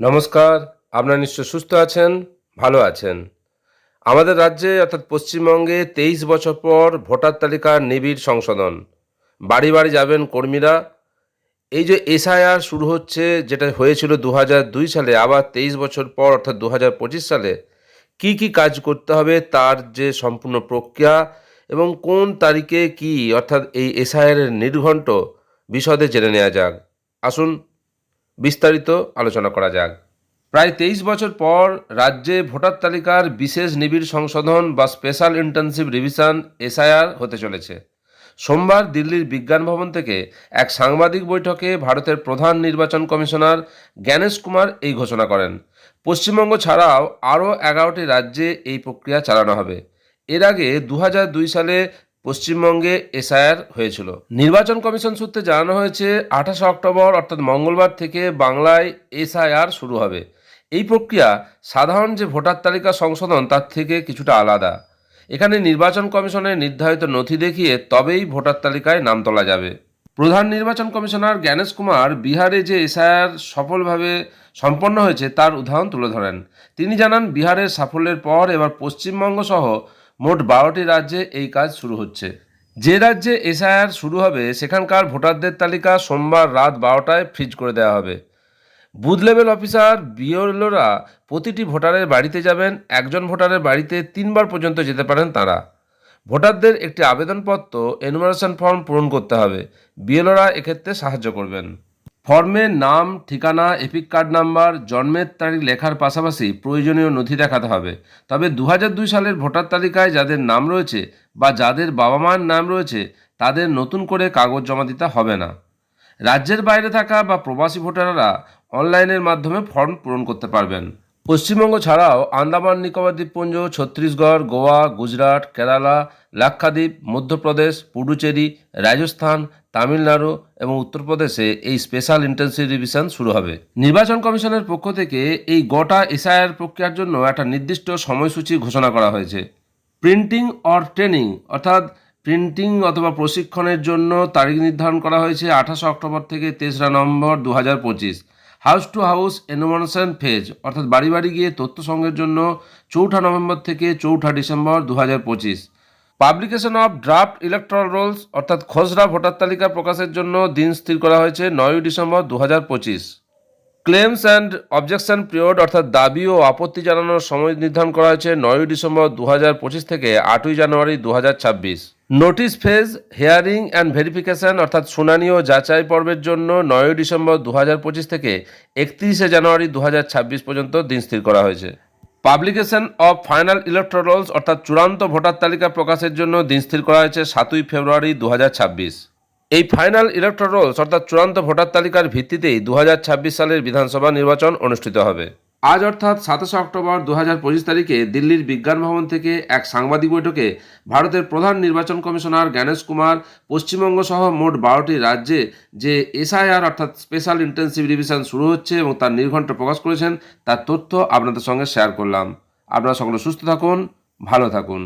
নমস্কার, আপনারা নিশ্চয় সুস্থ আছেন, ভালো আছেন। আমাদের রাজ্যে, অর্থাৎ পশ্চিমবঙ্গে, তেইশ বছর পর ভোটার তালিকার নিবিড় সংশোধন। বাড়ি বাড়ি যাবেন কর্মীরা। এই যে এসআইআর শুরু হচ্ছে, যেটা হয়েছিল দু দুই সালে, আবার তেইশ বছর পর, অর্থাৎ দু পঁচিশ সালে, কি কি কাজ করতে হবে, তার যে সম্পূর্ণ প্রক্রিয়া, এবং কোন তারিখে কি, অর্থাৎ এই এসআইআরের নির্ঘণ্ট বিশদে জেনে নেওয়া যাক। আসুন বিস্তারিত আলোচনা করা যাক। প্রায় তেইশ বছর পর রাজ্যে ভোটার তালিকার বিশেষ নিবিড় সংশোধন বা স্পেশাল ইন্টার্নশিপ রিভিশন এসআইআর হতে চলেছে। সোমবার দিল্লির বিজ্ঞান ভবন থেকে এক সাংবাদিক বৈঠকে ভারতের প্রধান নির্বাচন কমিশনার জ্ঞানেশ কুমার এই ঘোষণা করেন। পশ্চিমবঙ্গ ছাড়াও আরও এগারোটি রাজ্যে এই প্রক্রিয়া চালানো হবে। এর আগে দু হাজার দুই সালে পশ্চিমবঙ্গে এসআইআর হয়েছিল। নির্বাচন কমিশন সূত্রে জানানো হয়েছে, আঠাশে অক্টোবর, অর্থাৎ মঙ্গলবার থেকে বাংলায় এসআইআর শুরু হবে। এই প্রক্রিয়া সাধারণ যে ভোটার তালিকা সংশোধন, তার থেকে কিছুটা আলাদা। এখানে নির্বাচন কমিশনের নির্ধারিত নথি দেখিয়ে তবেই ভোটার তালিকায় নাম তোলা যাবে। প্রধান নির্বাচন কমিশনার জ্ঞানেশ কুমার বিহারে যে এসআইআর সফলভাবে সম্পন্ন হয়েছে, তার উদাহরণ তুলে ধরেন। তিনি জানান, বিহারের সাফল্যের পর এবার পশ্চিমবঙ্গ সহ মোট বারোটি রাজ্যে এই কাজ শুরু হচ্ছে। যে রাজ্যে এসআইআর শুরু হবে, সেখানকার ভোটারদের তালিকা সোমবার রাত বারোটায় ফ্রিজ করে দেওয়া হবে। বুথ লেভেল অফিসার বিওলোরা প্রতিটি ভোটারের বাড়িতে যাবেন, একজন ভোটারের বাড়িতে তিনবার পর্যন্ত যেতে পারেন তারা। ভোটারদের একটি আবেদনপত্র, এনুমারেশন ফর্ম পূরণ করতে হবে। বিএলওরা এক্ষেত্রে সাহায্য করবেন। ফর্মে নাম, ঠিকানা, এপিক কার্ড নাম্বার, জন্মের তারিখ লেখার পাশাপাশি প্রয়োজনীয় নথি দেখাতে হবে। তবে দু দুই সালের ভোটার তালিকায় যাদের নাম রয়েছে বা যাদের বাবা মার নাম রয়েছে, তাদের নতুন করে কাগজ জমা দিতে হবে না। রাজ্যের বাইরে থাকা বা প্রবাসী ভোটাররা অনলাইনের মাধ্যমে ফর্ম পূরণ করতে পারবেন। পশ্চিমবঙ্গ ছাড়াও আন্দামান, নিকোবর দ্বীপপুঞ্জ, ছত্তিশগড়, গোয়া, গুজরাট, কেরালা, লাক্ষাদ্বীপ, মধ্যপ্রদেশ, পুডুচেরি, রাজস্থান তামিলনাড়ু এবং উত্তরপ্রদেশে এই স্পেশাল ইন্টেন্সিভ রিভিশন শুরু হবে। নির্বাচন কমিশনের পক্ষ থেকে এই গোটা এসআইআর প্রক্রিয়ার জন্য একটা নির্দিষ্ট সময়সূচি ঘোষণা করা হয়েছে। প্রিন্টিং অর ট্রেনিং, অর্থাৎ প্রিন্টিং অথবা প্রশিক্ষণের জন্য তারিখ নির্ধারণ করা হয়েছে আঠাশে অক্টোবর থেকে তেসরা নভেম্বর দু হাজার পঁচিশ। House to house enumeration phase, অর্থাৎ বাড়ি বাড়ি গিয়ে তথ্য সংগ্রহের জন্য চৌঠা নভেম্বর থেকে চৌঠা ডিসেম্বর দু হাজার পঁচিশ। Publication of draft electoral rolls, অর্থাৎ খসড়া ভোটার তালিকা প্রকাশের জন্য দিন স্থির করা হয়েছে নয়ই ডিসেম্বর দু হাজার পঁচিশ। ক্লেমস অ্যান্ড অবজেকশন পিরিয়ড, অর্থাৎ দাবি ও আপত্তি জানানোর সময় নির্ধারণ করা হয়েছে নয়ই ডিসেম্বর দু হাজার পঁচিশ থেকে আটই জানুয়ারি দু হাজার ছাব্বিশ। Notice phase, hearing and verification, অর্থাৎ শুনানি ও যাচাই পর্বের জন্য নয়ই ডিসেম্বর দু হাজার পঁচিশ থেকে একত্রিশে জানুয়ারি দু হাজার ছাব্বিশ পর্যন্ত দিন স্থির করা হয়েছে। পাবলিকেশন অফ ফাইনাল ইলেকট্রোলস অর্থাৎ চূড়ান্ত ভোটার তালিকা প্রকাশের জন্য দিন স্থির করা হয়েছে সাতই ফেব্রুয়ারি দু হাজার ছাব্বিশ। এই ফাইনাল ইলেকট্রোলস অর্থাৎ চূড়ান্ত ভোটার তালিকার ভিত্তিতেই দু হাজার ছাব্বিশ সালের বিধানসভা নির্বাচন অনুষ্ঠিত হবে। আজ অর্থাৎ সাতাশে অক্টোবর দু হাজার পঁচিশ তারিখে দিল্লির বিজ্ঞান ভবন থেকে এক সাংবাদিক বৈঠকে ভারতের প্রধান নির্বাচন কমিশনার জ্ঞানেশ কুমার, পশ্চিমবঙ্গ সহ মোট বারোটি রাজ্যে যে এসআইআর অর্থাৎ স্পেশাল ইন্টেন্সিভ রিভিশন শুরু হচ্ছে এবং তার নির্ঘণ্ট প্রকাশ করেছেন, তার তথ্য আপনাদের সঙ্গে শেয়ার করলাম। আপনারা সকলে সুস্থ থাকুন, ভালো থাকুন।